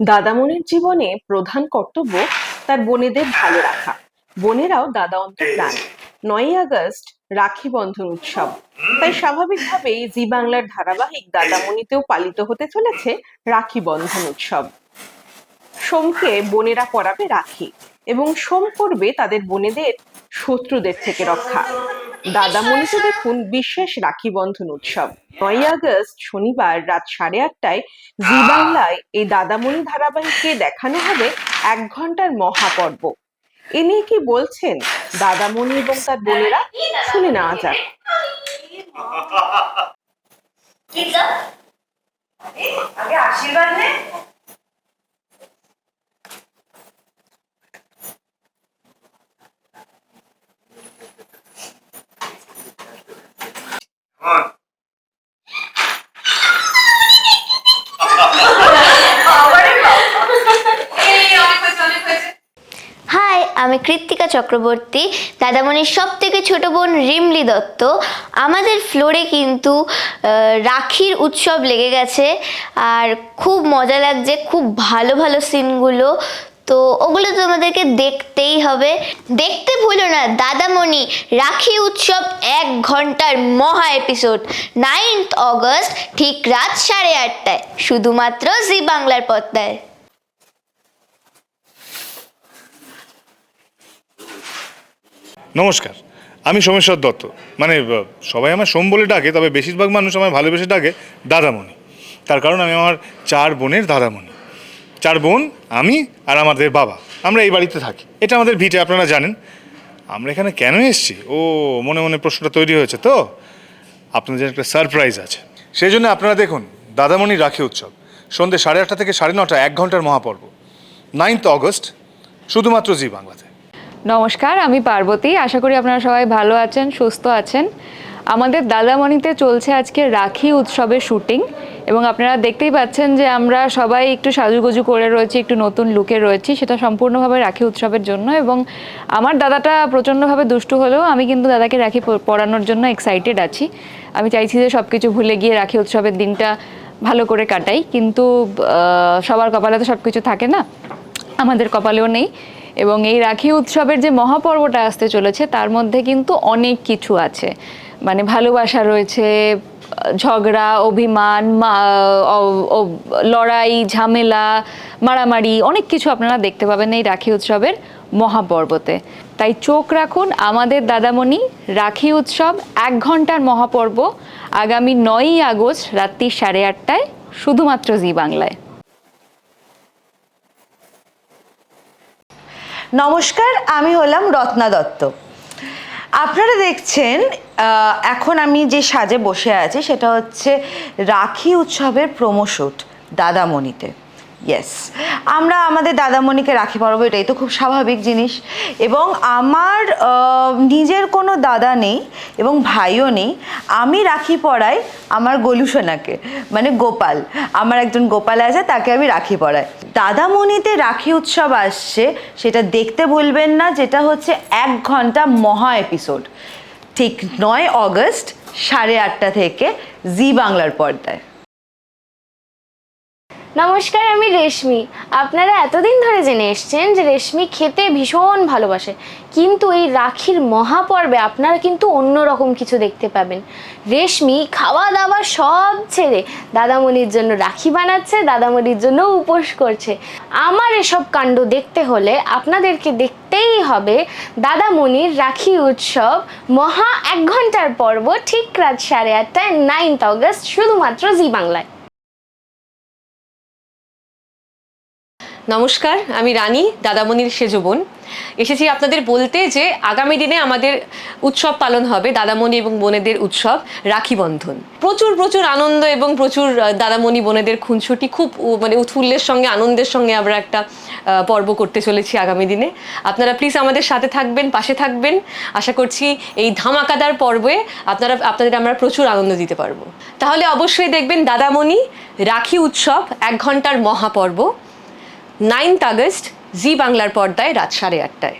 দাদামণির জীবনে প্রধান কর্তব্য তার বোনেদের ভালো রাখা। বোনেরাও দাদা অন্তর্প্রাণ নয়ই আগস্ট রাখি বন্ধন উৎসব। তাই স্বাভাবিকভাবেই জি বাংলার ধারাবাহিক দাদামণিতেও পালিত হতে চলেছে রাখি বন্ধন উৎসব। সোমকে বোনেরা পরাবে রাখি এবং সোম করবে তাদের বোনেদের শত্রুদের থেকে রক্ষা। দাদামণিতে দেখুন বিশেষ রাখি বন্ধন উৎসব। নয় আগস্ট, শনিবার রাত সাড়ে আটটায় জি বাংলায় এই দাদামণি ধারাবাহিককে দেখানো হবে এক ঘণ্টার মহাপর্ব। এ নিয়ে কি বলছেন দাদামণি এবং তার বোনেরা? শুনে নেওয়া যাক। আগে আশীর্বাদ নে বাবারে বাবা। এই অনেক হয়েছে, অনেক হয়েছে। হাই আমি কৃত্তিকা চক্রবর্তী, দাদামণির সব থেকে ছোট বোন রিমলি দত্ত। আমাদের ফ্লোরে কিন্তু রাখির উৎসব লেগে গেছে। আর খুব মজা লাগছে, খুব ভালো ভালো সিনগুলো তো ওগুলো তোমাদেরকে দেখতেই হবে। দেখতে ভুলো না, দাদামণি, রাখি উৎসব এক ঘণ্টার মহা এপিসোড নাইন্থ অগস্ট ঠিক রাত সাড়ে আটটায়, শুধুমাত্র জি বাংলার পর্দায়। নমস্কার, আমি সোমেশ্বর দত্ত। মানে সবাই আমার সোম বলে ডাকে, তবে বেশিরভাগ মানুষ আমায় ভালোবেসে ডাকে দাদামণি। তার কারণ আমি আমার চার বোনের দাদামণি। চার বোন, আমি আর আমাদের বাবা। আমরা এই বাড়িতে থাকি। এটা আমাদের ভিটে, আপনারা জানেন। আমরা এখানে কেন এসেছি? ও, মনে মনে প্রশ্নটা তৈরি হয়েছে তো? আপনাদের একটা সারপ্রাইজ আছে। সেই জন্য আপনারা দেখুন, দাদামণি রাখি উৎসব। সন্ধ্যে সাড়ে আটটা থেকে সাড়ে নটা, এক ঘণ্টার মহাপর্ব। নাইন্থ অগস্ট, শুধুমাত্র জি বাংলাতে। নমস্কার, আমি পার্বতী। আশা করি আপনারা সবাই ভালো আছেন, সুস্থ আছেন। আমাদের দাদামণিতে চলছে আজকে রাখি উৎসবের শুটিং এবং আপনারা দেখতেই পাচ্ছেন যে আমরা সবাই একটু সাজুগুজু করে রয়েছি, একটু নতুন লুকে রয়েছি, সেটা সম্পূর্ণভাবে রাখি উৎসবের জন্য এবং আমার দাদাটা প্রচণ্ডভাবে দুষ্টু হলেও আমি কিন্তু দাদাকে রাখি পড়ানোর জন্য এক্সাইটেড আছি। আমি চাইছি যে সব কিছু ভুলে গিয়ে রাখি উৎসবের দিনটা ভালো করে কাটাই, কিন্তু সবার কপালে তো সব কিছু থাকে না, আমাদের কপালেও নেই। এবং এই রাখি উৎসবের যে মহাপর্বটা আসতে চলেছে, তার মধ্যে কিন্তু অনেক কিছু আছে। মানে ভালোবাসা রয়েছে, ঝগড়া, অভিমান লড়াই, ঝামেলা, মারামারি, অনেক কিছু আপনারা দেখতে পাবেন এই রাখি উৎসবের মহাপর্বতে। তাই চোখ রাখুন আমাদের দাদামণি, রাখি উৎসব এক ঘণ্টার মহাপর্ব আগামী নয়ই আগস্ট রাত্রি সাড়ে আটটায়, শুধুমাত্র জি বাংলায়। নমস্কার, আমি হলাম রত্না দত্ত। আপনারা দেখছেন এখন আমি যে সাজে বসে আছি সেটা হচ্ছে রাখি উৎসবের প্রমোশুট দাদামণিতে। ইয়েস আমরা আমাদের দাদামণিকে রাখি পরব, এটাই তো খুব স্বাভাবিক জিনিস। এবং আমার নিজের কোনো দাদা নেই এবং ভাইও নেই। আমি রাখি পরাই আমার গলুসোনাকে মানে গোপাল। আমার একজন গোপাল আছে, তাকে আমি রাখি পরাই দাদামণিতে রাখি উৎসব আসছে, সেটা দেখতে ভুলবেন না, যেটা হচ্ছে এক ঘণ্টা মহা এপিসোড ঠিক নয় অগস্ট সাড়ে আটটা থেকে জি বাংলার পর্দায়। নমস্কার, আমি রেশমি। আপনারা এতদিন ধরে জেনে এসছেন যে রেশমি খেতে ভীষণ ভালোবাসে। কিন্তু এই রাখির মহাপর্বে আপনারা কিন্তু অন্য রকম কিছু দেখতে পাবেন। রেশমি খাওয়া দাওয়া সব ছেড়ে দাদামণির জন্য রাখি বানাচ্ছে, দাদামণির জন্য উপোস করছে। আমার এসব কাণ্ড দেখতে হলে আপনাদেরকে দেখতেই হবে দাদামণির রাখি উৎসব মহা এক ঘণ্টার পর্ব ঠিক রাত সাড়ে আটটায় নাইন্থ অগস্ট শুধুমাত্র জি বাংলায়। নমস্কার, আমি রানী, দাদামণির সেজবন এসেছি আপনাদের বলতে যে আগামী দিনে আমাদের উৎসব পালন হবে, দাদামণি এবং বোনেদের উৎসব, রাখি বন্ধন। প্রচুর প্রচুর আনন্দ এবং প্রচুর দাদামণি বোনেদের খুনসুটি, খুব মানে উৎফুল্লের সঙ্গে, আনন্দের সঙ্গে আমরা একটা পর্ব করতে চলেছি আগামী দিনে। আপনারা প্লিজ আমাদের সাথে থাকবেন, পাশে থাকবেন। আশা করছি এই ধামাকাদার পর্বে আপনারা, আপনাদের আমরা প্রচুর আনন্দ দিতে পারব। তাহলে অবশ্যই দেখবেন দাদামণি, রাখি উৎসব, এক ঘণ্টার মহাপর্ব। নাইন্থ আগস্ট জি বাংলার পর্দায় রাত সাড়ে আটটায়।